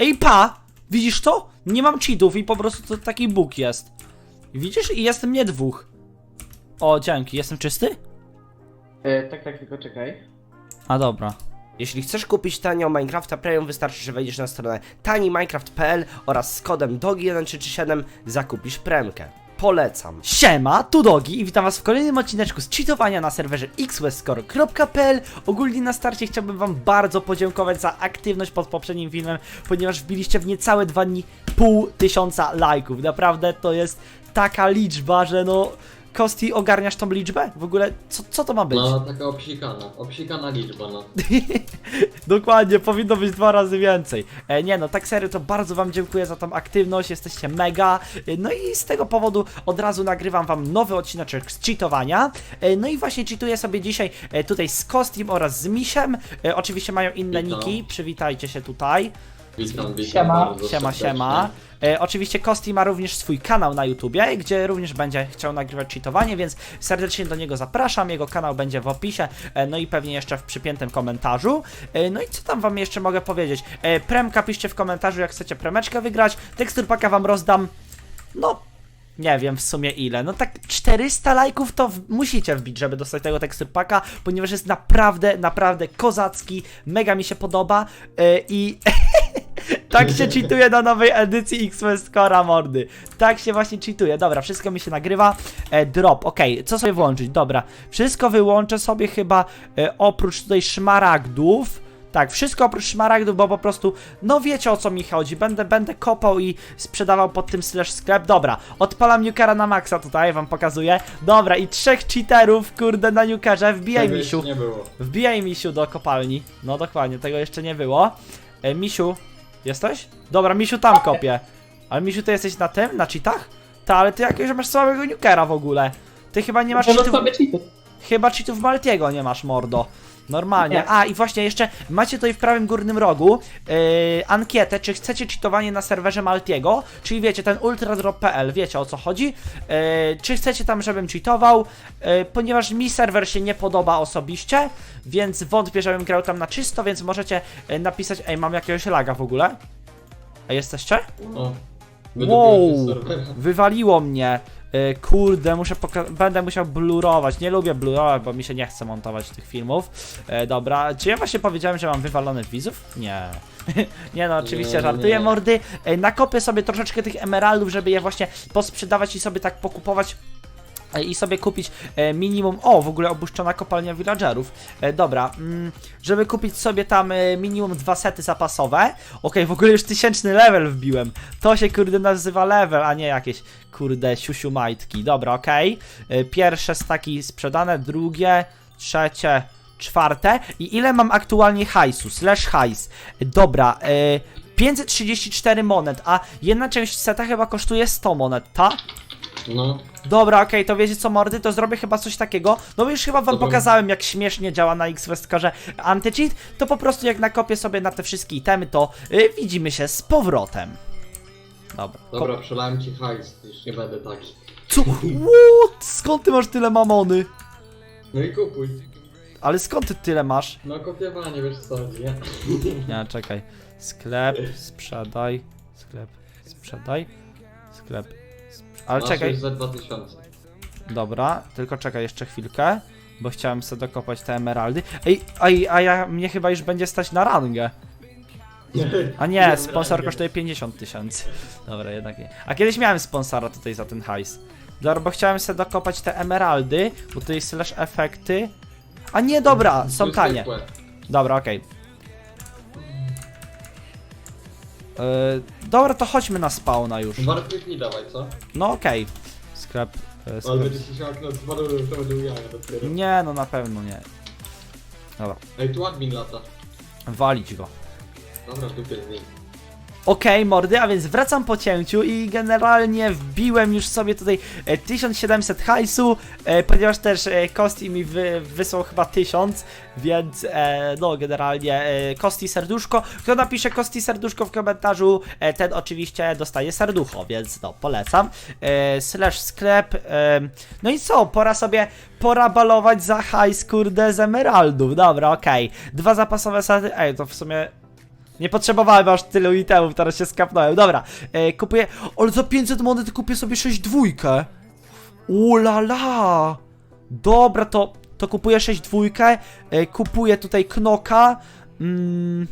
Ej, pa! Widzisz to? Nie mam cheatów i po prostu to taki bóg jest. Widzisz? I jestem nie dwóch. O, dzięki. Jestem czysty? E, tak, tak, tylko czekaj. A dobra. Jeśli chcesz kupić tanio Minecrafta Premium, wystarczy, że wejdziesz na stronę taniminecraft.pl oraz z kodem DOGI1337 zakupisz premkę. Polecam. Siema, tu Dogi i witam was w kolejnym odcineczku z cheatowania na serwerze xwestcore.pl Ogólnie na starcie chciałbym wam bardzo podziękować za aktywność pod poprzednim filmem, ponieważ wbiliście w niecałe dwa dni pół tysiąca lajków. Naprawdę to jest taka liczba, że no... Kosti, ogarniasz tą liczbę? W ogóle, co, co to ma być? No, taka obsikana, obsikana liczba, no. Dokładnie, powinno być dwa razy więcej. E, nie no, tak serio, to bardzo wam dziękuję za tą aktywność, jesteście mega. E, no i z tego powodu od razu nagrywam wam nowy odcineczek z cheatowania. E, no i właśnie cheatuję sobie dzisiaj e, tutaj z Kostim oraz z Misiem. E, oczywiście mają inne Witam. niki, przywitajcie się tutaj. Witam, witam Siema. bardzo Siema, serdecznie. siema. E, oczywiście Kosti ma również swój kanał na YouTubie, gdzie również będzie chciał nagrywać cheatowanie, więc serdecznie do niego zapraszam. Jego kanał będzie w opisie, e, no i pewnie jeszcze w przypiętym komentarzu. E, no i co tam wam jeszcze mogę powiedzieć? E, premka piszcie w komentarzu, jak chcecie premeczkę wygrać. Teksturpaka wam rozdam. No, nie wiem w sumie ile. No tak 400 lajków to w musicie wbić, żeby dostać tego teksturpaka, ponieważ jest naprawdę, naprawdę kozacki. Mega mi się podoba. E, I tak się cheatuje na nowej edycji Cora mordy. Tak się właśnie cheatuje. Dobra, wszystko mi się nagrywa. E, drop, okej, co sobie włączyć? Dobra, wszystko wyłączę sobie chyba e, oprócz tutaj szmaragdów. Tak, wszystko oprócz szmaragdów, bo po prostu, no wiecie o co mi chodzi. Będę, będę kopał i sprzedawał pod tym slash sklep. Dobra, odpalam Newkera na maksa tutaj, wam pokazuję. Dobra, i trzech cheaterów, kurde, na Newkerze. Wbijaj, Tego misiu. jeszcze nie było. Wbijaj misiu do kopalni. No dokładnie, tego jeszcze nie było. E, misiu, jesteś? Dobra, misiu tam kopie. Ale misiu, ty jesteś na tym? Na cheatach? Ta, ale ty jakiegoś masz słabego nukera w ogóle. Ty chyba nie masz Może cheatów, sobie cheatów. chyba cheatów Maltiego nie masz, mordo. Normalnie. Nie. A, i właśnie jeszcze macie tutaj w prawym górnym rogu yy, ankietę, czy chcecie cheatowanie na serwerze Maltiego, czyli wiecie, ten ultradrop.pl, wiecie o co chodzi. Yy, czy chcecie tam, żebym cheatował, yy, ponieważ mi serwer się nie podoba osobiście, więc wątpię, żebym grał tam na czysto, więc możecie yy, napisać, ej, mam jakiegoś laga w ogóle? A jesteście? O. Wow. Wywaliło mnie. E, Kurde, muszę poka- będę musiał blurować. Nie lubię blurować, bo mi się nie chce montować tych filmów. E, dobra, czy ja właśnie powiedziałem, że mam wywalonych widzów? Nie. nie no, oczywiście Nie, żartuję, nie. mordy. E, nakopię sobie troszeczkę tych emeraldów, żeby je właśnie posprzedawać i sobie tak pokupować i sobie kupić e, minimum. O, w ogóle opuszczona kopalnia villagerów. E, dobra, mm, żeby kupić sobie tam e, minimum dwa sety zapasowe. Okej, w ogóle już tysięczny level wbiłem. To się kurde nazywa level, a nie jakieś kurde siusiu majtki. Dobra, okej. E, Pierwsze staki sprzedane, drugie, trzecie. Czwarte i ile mam aktualnie hajsu? Slash hajs. E, Dobra, e, 534 monet, a jedna część seta chyba kosztuje 100 monet, ta? No, Dobra, okej, to wiecie co mordy, to zrobię chyba coś takiego. No już chyba wam Dobra. pokazałem jak śmiesznie działa na X-Westkorze anti-cheat, to po prostu jak nakopię sobie na te wszystkie itemy, to y, widzimy się z powrotem. Dobra. dobra, przelałem ci hajs, już nie będę taki. Co? What? Skąd ty masz tyle mamony? No i kupuj. Ale skąd ty tyle masz? No kopiowanie, wiesz co, nie? Nie, czekaj. Sklep, sprzedaj, sklep, sprzedaj, sklep. Ale Masz czekaj. już za 2000. Dobra, tylko czekaj jeszcze chwilkę, bo chciałem sobie dokopać te emeraldy. Ej, a, a ja, mnie chyba już będzie stać na rangę. A nie, sponsor kosztuje 50 tysięcy. Dobra, jednak nie. A kiedyś miałem sponsora tutaj za ten hajs. Dobra, bo chciałem sobie dokopać te emeraldy, bo tutaj slash efekty. A nie, dobra, są tanie. Dobra, okej. Yy, dobra, to chodźmy na spawna już. Dwa kliknij dawaj, co? No okej. Sklep, yy, Ale sklep. będzie ci się okno z to będą jaja dopiero. Nie, no na pewno nie. Dobra, Ej, tu admin lata. walić go. Dobra, w dupie z nim. Okej, mordy, a więc wracam po cięciu i generalnie wbiłem już sobie tutaj e, 1700 hajsu, e, ponieważ też e, Kosti mi wy, wysłał chyba 1000, więc e, no generalnie e, Kosti serduszko. Kto napisze Kosti serduszko w komentarzu, e, ten oczywiście dostaje serducho, więc no polecam. E, slash sklep. E, no i co, pora sobie pora balować za hajs kurde z emeraldów. Dobra, okej. Dwa zapasowe sety, ej to w sumie Nie potrzebowałem aż tylu itemów, teraz się skapnąłem. Dobra, e, kupuję. Ale za 500 monet kupię sobie 6 dwójkę. Ulala! Dobra, to, to kupuję 6 dwójkę. E, kupuję tutaj knoka. Mm,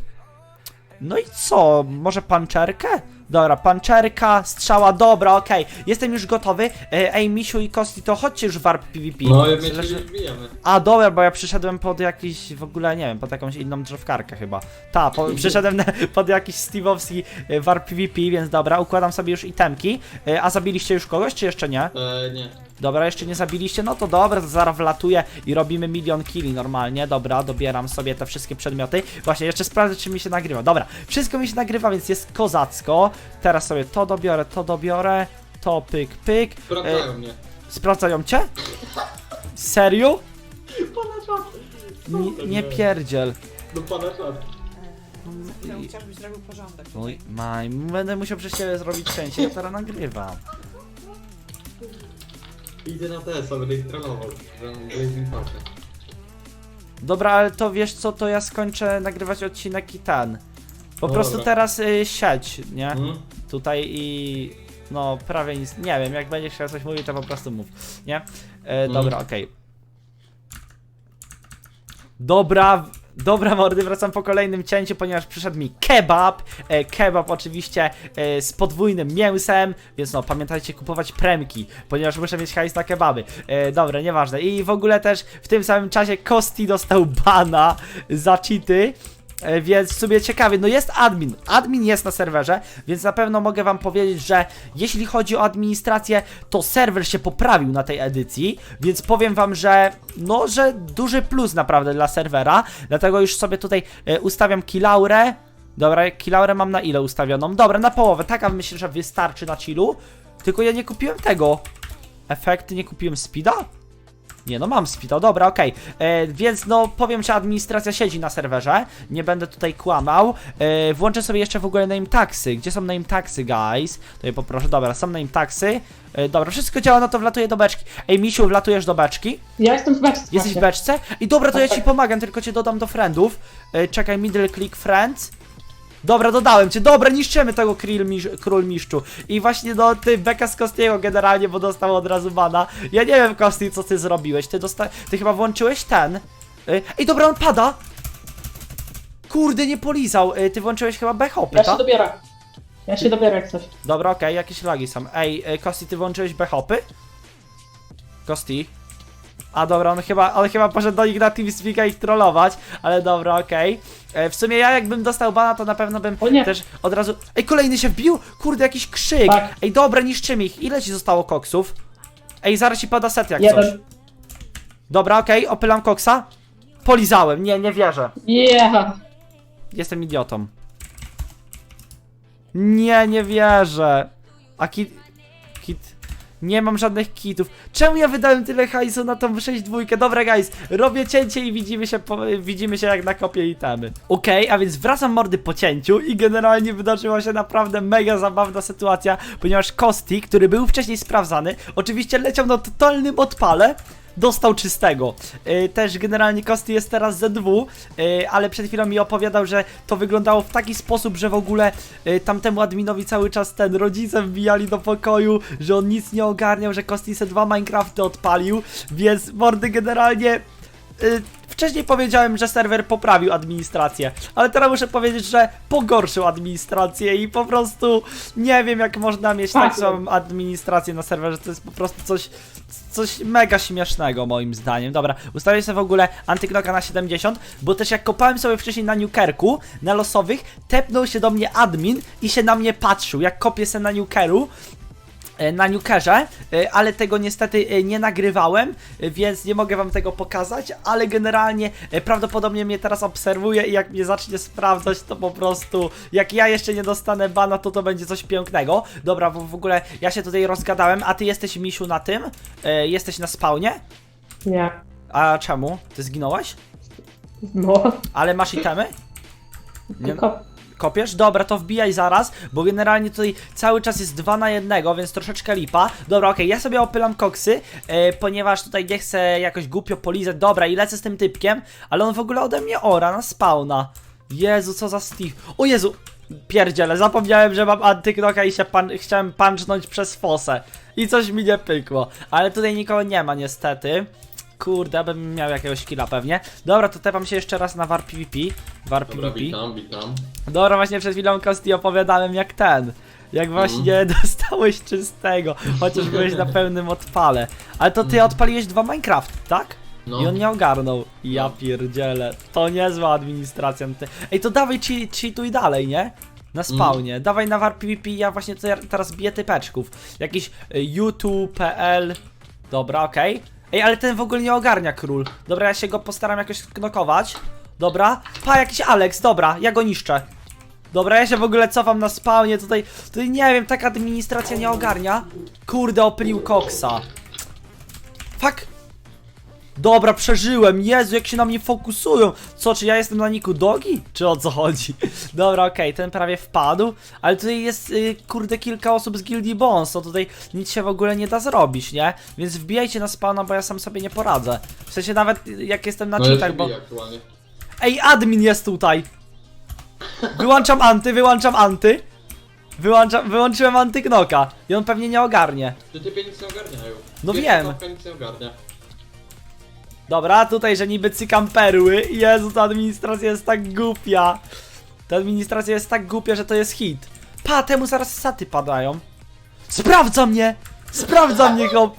no i co? Może panczerkę? Dobra, panczerka, strzała, dobra, okej. Jestem już gotowy. E, Ej, Misiu i Kosti, to chodźcie już w warp PvP. No i my się nie wbijemy. a dobra, bo ja przyszedłem pod jakiś, w ogóle nie wiem, pod jakąś inną drzewkarkę chyba. Ta, po, przyszedłem na, pod jakiś Steve'owski e, war PvP, więc dobra, układam sobie już itemki. E, A zabiliście już kogoś, czy jeszcze nie? E, nie. Dobra, jeszcze nie zabiliście, no to dobra, to zaraz wlatuję i robimy milion killi normalnie. Dobra, dobieram sobie te wszystkie przedmioty. Właśnie, jeszcze sprawdzę, czy mi się nagrywa. Dobra, wszystko mi się nagrywa, więc jest kozacko. Teraz sobie to dobiorę, to dobiorę, to pyk, pyk. E, Sprawdzają mnie. sprawdzają cię? Serio? Pana czat. Nie, nie pierdziel. No pana czat. No, chciałbyś zrobił porządek. Oj, maj, będę musiał przez ciebie zrobić częściej, ja teraz nagrywam. Idę na TS, będę ich trenował. że Blazing Pakę. Dobra, ale to wiesz co, to ja skończę nagrywać odcinek i ten. Po No prostu dobra. teraz y, nie? Mhm. Tutaj i... No, prawie nic, nie wiem, jak będziesz chciał coś mówić, to po prostu mów, nie? E, dobra, okej. Dobra, dobra mordy, wracam po kolejnym cięciu, ponieważ przyszedł mi kebab. E, kebab oczywiście e, z podwójnym mięsem, więc no, pamiętajcie kupować premki, ponieważ muszę mieć hajs na kebaby. E, dobra, nieważne. I w ogóle też w tym samym czasie Kosti dostał bana za cheaty. E, Więc w sumie ciekawie, no jest admin. Admin jest na serwerze, więc na pewno mogę wam powiedzieć, że jeśli chodzi o administrację, to serwer się poprawił na tej edycji, więc powiem wam, że no, że duży plus naprawdę dla serwera, dlatego już sobie tutaj e, ustawiam kilaurę. Dobra, kilaurę mam na ile ustawioną? Dobra, na połowę, taka myślę, że wystarczy na chillu, tylko ja nie kupiłem tego. Efekty, nie kupiłem speeda? Nie, no mam speeda, dobra, okej. E, Więc no powiem, że administracja siedzi na serwerze. Nie będę tutaj kłamał. E, włączę sobie jeszcze w ogóle name taxy. Gdzie są name taxy, guys? Tutaj poproszę, dobra, są name taxy. E, dobra, wszystko działa, no to wlatuję do beczki. Ej, Misiu, wlatujesz do beczki? Ja jestem w beczce. Jesteś w beczce? I dobra, to ja Tak, ci tak. pomagam, tylko cię dodam do friendów. E, czekaj, middle click friends. Dobra, dodałem cię. Dobra, niszczymy tego król, misz, król miszczu. I właśnie no, ty beka z Kostiego generalnie, bo dostał od razu bana. Ja nie wiem, Kosti, co ty zrobiłeś. Ty dosta... Ty chyba włączyłeś ten. E, Ej, dobra, on pada. Kurde, nie polizał. E, Ty włączyłeś chyba bechopy, Ja się tak? dobieram. Ja się dobieram jak coś. Dobra, okej, jakieś lagi są. Ej, e, Kosti, ty włączyłeś bechopy? Kosti? A dobra, on chyba, on chyba poszedł do nich na TeamSpeak'a ich trollować, ale dobra, okej. E, W sumie ja jakbym dostał bana, to na pewno bym O nie. też od razu... Ej, kolejny się wbił? Kurde, jakiś krzyk! Tak. Ej, dobra, niszczymy ich. Ile ci zostało koksów? Ej, zaraz ci pada set jak coś. Jeden. Dobra, okej, opylam koksa. Polizałem, nie, nie wierzę. Yeah. Jestem idiotą. Nie, nie wierzę. A. Kit... Nie mam żadnych kitów. Czemu ja wydałem tyle hajsu na tą 6 dwójkę? Dobra, guys, robię cięcie i widzimy się, po, widzimy się jak na kopie itemy. Okej, a więc wracam mordy po cięciu i generalnie wydarzyła się naprawdę mega zabawna sytuacja, ponieważ Kosti, który był wcześniej sprawdzany, oczywiście leciał na totalnym odpale, dostał czystego. Yy, też generalnie Kosti jest teraz ZW, yy, ale przed chwilą mi opowiadał, że to wyglądało w taki sposób, że w ogóle yy, tamtemu adminowi cały czas ten rodzice wbijali do pokoju, że on nic nie ogarniał, że Kosti se dwa Minecrafty odpalił, więc mordy generalnie Wcześniej powiedziałem, że serwer poprawił administrację, ale teraz muszę powiedzieć, że pogorszył administrację i po prostu nie wiem, jak można mieć tak słabą administrację na serwerze. To jest po prostu coś, coś mega śmiesznego, moim zdaniem. Dobra, ustawię sobie w ogóle antyknoka na 70, bo też jak kopałem sobie wcześniej na Newkerku, na losowych, tepnął się do mnie admin i się na mnie patrzył. Jak kopię se na Newkeru, na Newkerze, e, ale tego niestety e, nie nagrywałem, e, więc nie mogę wam tego pokazać, ale generalnie e, prawdopodobnie mnie teraz obserwuje i jak mnie zacznie sprawdzać, to po prostu jak ja jeszcze nie dostanę bana, to to będzie coś pięknego. Dobra, bo w ogóle ja się tutaj rozgadałem, a ty jesteś misiu na tym? E, Jesteś na spawnie? Nie. A czemu? Ty zginąłeś? No. Ale masz itemy? Nie- Tylko Kopiesz? Dobra, to wbijaj zaraz, bo generalnie tutaj cały czas jest 2 na 1, więc troszeczkę lipa. Dobra, okej, ja sobie opylam koksy, e, ponieważ tutaj nie chcę jakoś głupio polizać. Dobra, i lecę z tym typkiem, ale on w ogóle ode mnie ora na spawna. Jezu, co za Steve. O Jezu! Pierdziele, zapomniałem, że mam antyknoka i się pan, chciałem punchnąć przez fosę. I coś mi nie pykło. Ale tutaj nikogo nie ma niestety. Kurde, bym miał jakiegoś killa pewnie. Dobra, to tepam się jeszcze raz na VAR PvP. VAR Dobra, PvP. witam, witam. Dobra, właśnie przed chwilą Kosti opowiadałem jak ten. Jak właśnie dostałeś czystego, chociaż byłeś na pełnym odpale. Ale to ty odpaliłeś dwa Minecraft, tak? No. I on nie ogarnął. Ja pierdzielę. To niezła administracja. Ty- Ej, to dawaj che- cheatuj dalej, nie? Na spawnie. Dawaj na VAR PvP, ja właśnie teraz biję typeczków. Jakiś y, youtube.pl Dobra, okej. Ej, ale ten w ogóle nie ogarnia król. Dobra, ja się go postaram jakoś knokować. Dobra. Pa, jakiś Alex, dobra, ja go niszczę. Dobra, ja się w ogóle cofam na spawnie, tutaj, tutaj nie wiem, taka administracja nie ogarnia. Kurde, oprył koksa. Fuck. Dobra, przeżyłem. Jezu, jak się na mnie fokusują. Co, czy ja jestem na niku dogi? Czy o co chodzi? Dobra, okej, ten prawie wpadł. Ale tutaj jest, y, kurde, kilka osób z Guildy Bones. To tutaj nic się w ogóle nie da zrobić, nie? Więc wbijajcie na spawna, bo ja sam sobie nie poradzę. W sensie nawet jak jestem na No bo... aktualnie. Ej, admin jest tutaj! Wyłączam anty, wyłączam anty. Wyłączam, wyłączyłem antyknoka. I on pewnie nie ogarnie. Ty typie nic nie ogarniają. No Pierwsza wiem. nie ogarnia. Dobra, tutaj, że niby cykam perły. Jezu, ta administracja jest tak głupia. Ta administracja jest tak głupia, że to jest hit. Pa, temu zaraz saty padają. Sprawdza mnie! Sprawdza mnie, hop!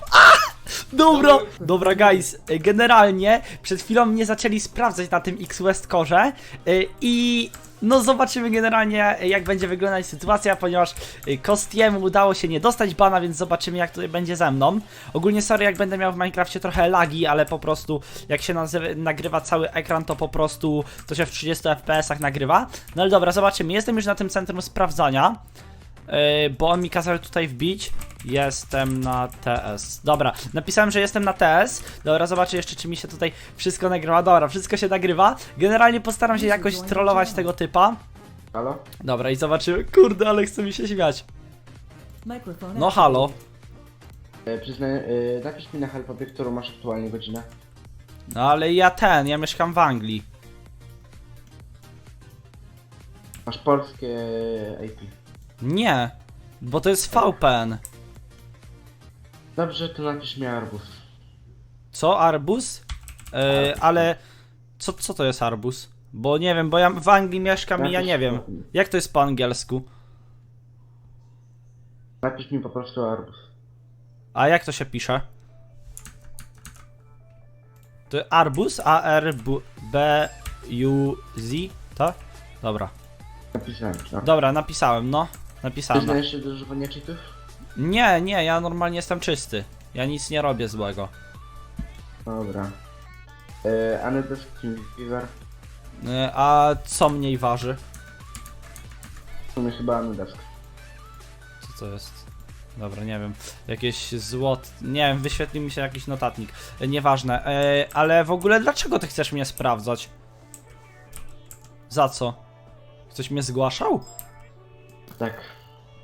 Dobra, dobra, guys, y, generalnie przed chwilą mnie zaczęli sprawdzać na tym X West Core y, i no zobaczymy generalnie jak będzie wyglądać sytuacja, ponieważ y, Kostiemu udało się nie dostać bana, więc zobaczymy jak to będzie ze mną. Ogólnie sorry jak będę miał w Minecrafcie trochę lagi, ale po prostu jak się nagrywa cały ekran, to po prostu to się w 30 FPS-ach nagrywa. No ale dobra, zobaczymy. Jestem już na tym centrum sprawdzania. Yy, bo on mi kazał tutaj wbić. Jestem na TS. Dobra, napisałem, że jestem na TS. Dobra, zobaczę jeszcze, czy mi się tutaj wszystko nagrywa. Dobra, wszystko się nagrywa. Generalnie postaram się jakoś trollować tego typa. Halo? Dobra, i zobaczymy. Kurde, ale chce mi się śmiać. No halo. E, przyznaj, e, napisz mi na helpopie, którą masz aktualnie godzinę. No ale ja ten, ja mieszkam w Anglii. Masz polskie IP. Nie, bo to jest VPN. Dobrze, to napisz mi arbus. Co, arbuz? Yy, ale co, co to jest arbuz? Bo nie wiem, bo ja w Anglii mieszkam i ja nie wiem. Jak to jest po angielsku? Napisz mi po prostu arbus. A jak to się pisze? To arbuz? A R B U Z? Tak? Dobra. Napisałem. No. Dobra, napisałem, no. Napisałem. Przyznajesz się do używania cheatów? Nie, nie, ja normalnie jestem czysty. Ja nic nie robię złego. Dobra. E, Anedesk Team Fever. Yy, A co mniej waży? W sumie chyba Anedesk. Co to jest? Dobra, nie wiem. Jakieś złot. Nie wiem, wyświetlił mi się jakiś notatnik. E, Nieważne. E, ale w ogóle dlaczego ty chcesz mnie sprawdzać? Za co? Ktoś mnie zgłaszał? Tak.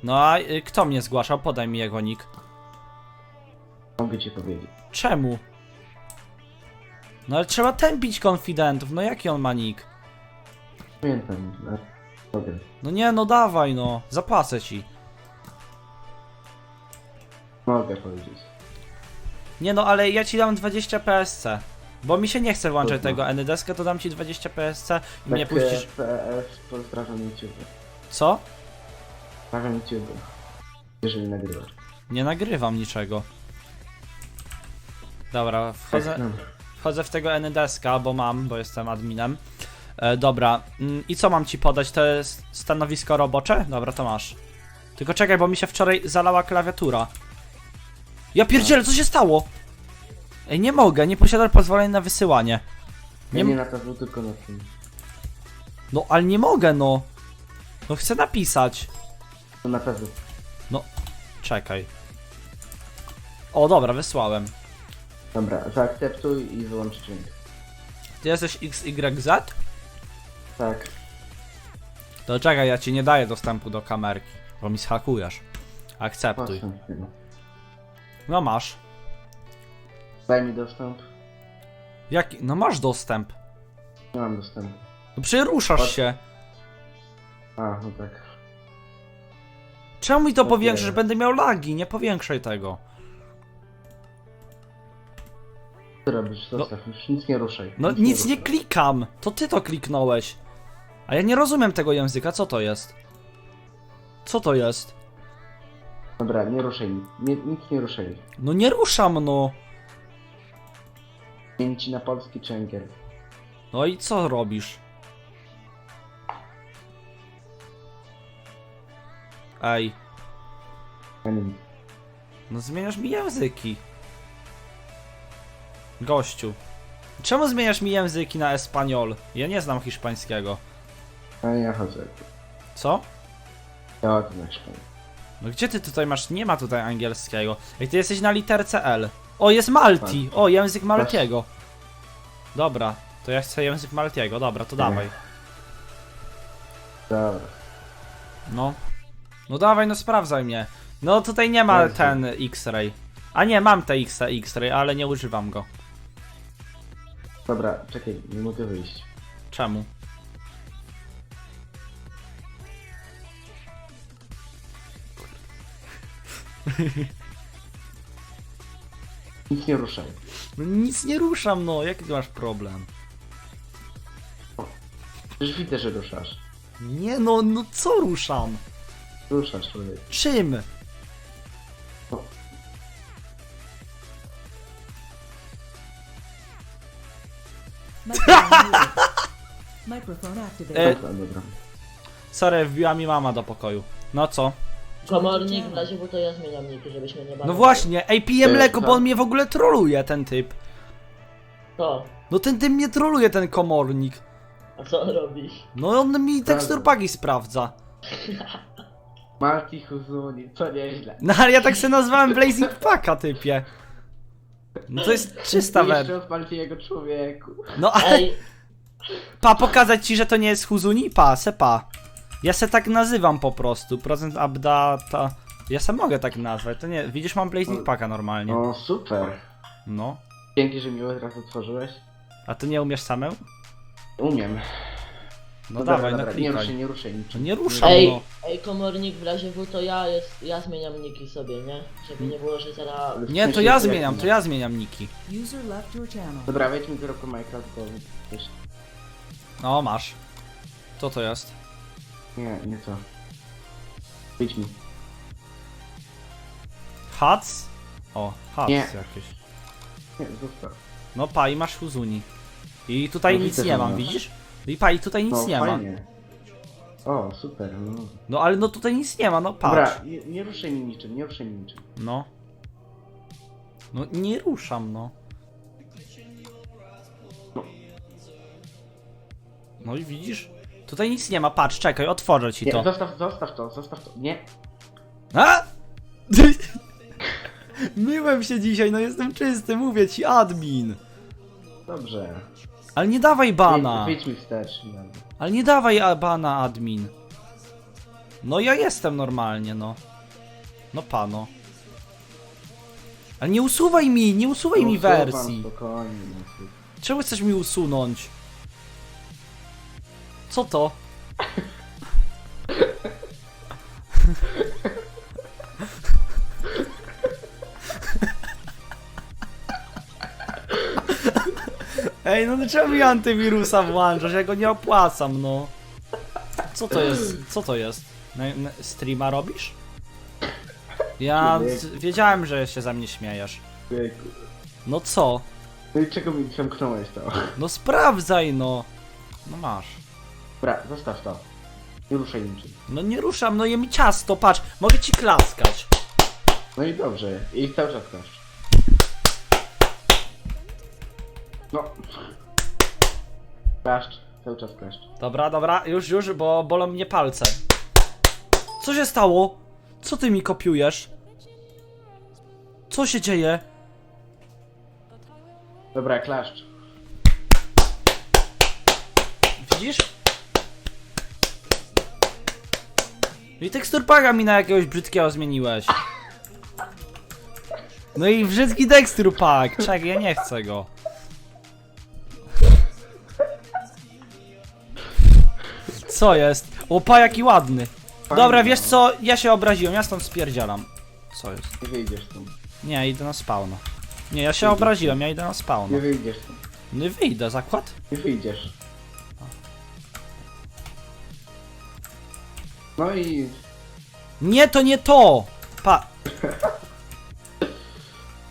No a y, kto mnie zgłaszał? Podaj mi jego nick. Mogę ci powiedzieć. Czemu? No ale trzeba tępić konfidentów. No jaki on ma nick? Pamiętam. ale Mogę. No nie, no dawaj no. Zapłacę ci. Mogę powiedzieć. Nie no, ale ja ci dam 20 PSC. Bo mi się nie chce włączać tego NDSK, to dam ci 20 PSC i mnie Tak, puścisz. e, PS, pozdrawiam YouTube. Co? Pozdrawiam YouTube. Jeżeli nagrywasz. Nie nagrywam niczego. Dobra, wchodzę, Tak, no. wchodzę w tego NDSK, bo mam, bo jestem adminem. E, dobra, mm, i co mam ci podać? To jest stanowisko robocze? Dobra, to masz. Tylko czekaj, bo mi się wczoraj zalała klawiatura. Ja pierdzielę, co się stało? Ej, nie mogę, nie posiadam pozwolenia na wysyłanie. Nie, Nie nie na to, tylko na tym. No, ale nie mogę, no. No chcę napisać. To na pewno. Czekaj. O, dobra, wysłałem. Dobra, zaakceptuj i wyłącz dźwięk. Ty jesteś XYZ? Tak. To czekaj, ja ci nie daję dostępu do kamerki, bo mi schakujesz. Akceptuj. No masz. Daj mi dostęp. Jaki? No masz dostęp. Nie mam dostępu. No przeruszasz się. A, no tak. Czemu mi to Okej. powiększysz? Będę miał lagi, nie powiększaj tego. Co robisz? Zostaw, już nic nie ruszaj. No nic nie ruszaj. klikam. To ty to kliknąłeś. A ja nie rozumiem tego języka, co to jest? Co to jest? Dobra, nie ruszaj nic. Nie, nic nie ruszaj. No nie ruszam, no. Zmienić na polski czy angielski. No i co robisz? Wiem. no zmieniasz mi języki. Gościu. Czemu zmieniasz mi języki na espanol? Ja nie znam hiszpańskiego. A ja chodzę. Co? Ja o tym jak szkoda. No gdzie ty tutaj masz? Nie ma tutaj angielskiego. Ej, ty jesteś na literce L. O, jest Malti. O, język Maltiego. Dobra, to ja chcę język Maltiego. Dobra, to dawaj. Dobra. No. No dawaj, no sprawdzaj mnie. No tutaj nie ma ten X-ray. A nie, mam te X- X-ray, ale nie używam go. Dobra, czekaj, nie mogę wyjść. Czemu? Nic nie ruszaj. No nic nie ruszam, no. Jaki ty masz problem? Przecież widzę, że ruszasz. Nie, no, no co ruszam? Ruszasz, człowiek. Czym? Microphone activated. E, Dobra, dobra. sorry, wbiła mi mama do pokoju. No co? Komornik, w razie bo to ja zmieniam niki, żebyśmy nie. No właśnie, ej, pije E, mleko, bo co? on mnie w ogóle troluje, ten typ. To, No ten typ mnie troluje, ten komornik. a co on robi? No on mi teksturpaki sprawdza. Marti Huzuni, co nieźle. No ale ja tak sobie nazwałem Blazing Packa, typie. No to jest czysta Jeszcze wersja. od Maltiego człowieku. No ale Ej, pa, pokazać ci, że to nie jest Huzuni? Pa, se pa. Ja se tak nazywam po prostu. Procent updata. Ja se mogę tak nazwać. To nie, widzisz, mam Blazing Packa normalnie. No super. No. Dzięki, że mi teraz otworzyłeś. A ty nie umiesz samemu? Umiem. No Dobra, dawaj, no dobra, Nie ruszaj, nie ruszaj No niczym. nie ruszam, ej, no. ej, komornik, w razie w to ja jest, ja zmieniam niki sobie, nie? Żeby nie było, że zaraz... Nie, to ja zmieniam, to ja zmieniam niki. User left your channel. Dobra, wejdź mi tylko Minecraft, bo wiesz... No, masz. Co to jest? Nie, nie to. Wyjdź mi. Hats? O, hats Nie. jakieś. Nie, zostaw. No pa, i masz Huzuni. I tutaj No nic widzę, nie że mam, masz. widzisz? I pa, i tutaj nic no, nie ma. fajnie. O, super. No. No ale no tutaj nic nie ma, no patrz. Dobra, nie, nie ruszaj mi niczym, nie ruszaj mi niczym. No. No nie ruszam, no. No i widzisz? Tutaj nic nie ma, patrz, czekaj, otworzę ci Nie, to. zostaw, zostaw to, zostaw to. Nie. A! Myłem się dzisiaj, no jestem czysty, mówię ci, admin. Dobrze. Ale nie dawaj bana. Wyjdź, wyjdź mi wstecz. Ale nie dawaj a- bana, admin. No ja jestem normalnie, no. No pano. Ale nie usuwaj mi, nie usuwaj mi Usuwam, wersji. Spokojnie, no. Czemu chcesz mi usunąć? Co to? Ej, no czemu mi antywirusa włączasz? Ja go nie opłacam, no. Co to jest? Co to jest? Na, na, streama robisz? Ja z- wiedziałem, że się za mnie śmiejesz. Jejku. No co? No i czego mi zamknąłeś to? No sprawdzaj, no. No masz. Dobra, zostaw to. Nie ruszaj niczym. No nie ruszam, no je mi ciasto, patrz, mogę ci klaskać. No i dobrze. I cały czas klaszcz. No. Klaszcz. Cały czas klaszcz. Dobra, dobra, już, już, bo bolą mnie palce. Co się stało? Co ty mi kopiujesz? Co się dzieje? Dobra, klaszcz. Widzisz? I teksturpaga mi na jakiegoś brzydkiego zmieniłeś. No i brzydki teksturpak. Czekaj, ja nie chcę go. Co jest? Opa, jaki ładny. Dobra, wiesz no. co? Ja się obraziłem, ja stąd spierdzielam. Co jest? Nie wyjdziesz stąd. Nie, idę na spawna. Nie, ja się obraziłem, ja idę na spawna. Nie wyjdziesz stąd. Nie wyjdę, zakład? Nie wyjdziesz. No i Nie, to nie to! Pa.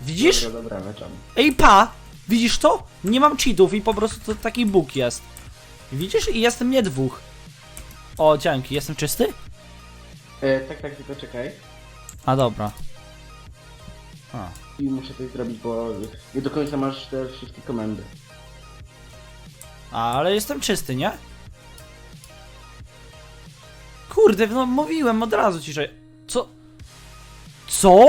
Widzisz? Dobra, dobra. Ej, pa! Widzisz to? Nie mam cheatów i po prostu to taki bóg jest. Widzisz? I jestem nie dwóch. O, dzięki, jestem czysty? E, tak, tak, tylko czekaj. A dobra. A. I muszę coś zrobić, bo nie do końca masz te wszystkie komendy. A, ale jestem czysty, nie? Kurde, no mówiłem od razu ci, że... Co? Co?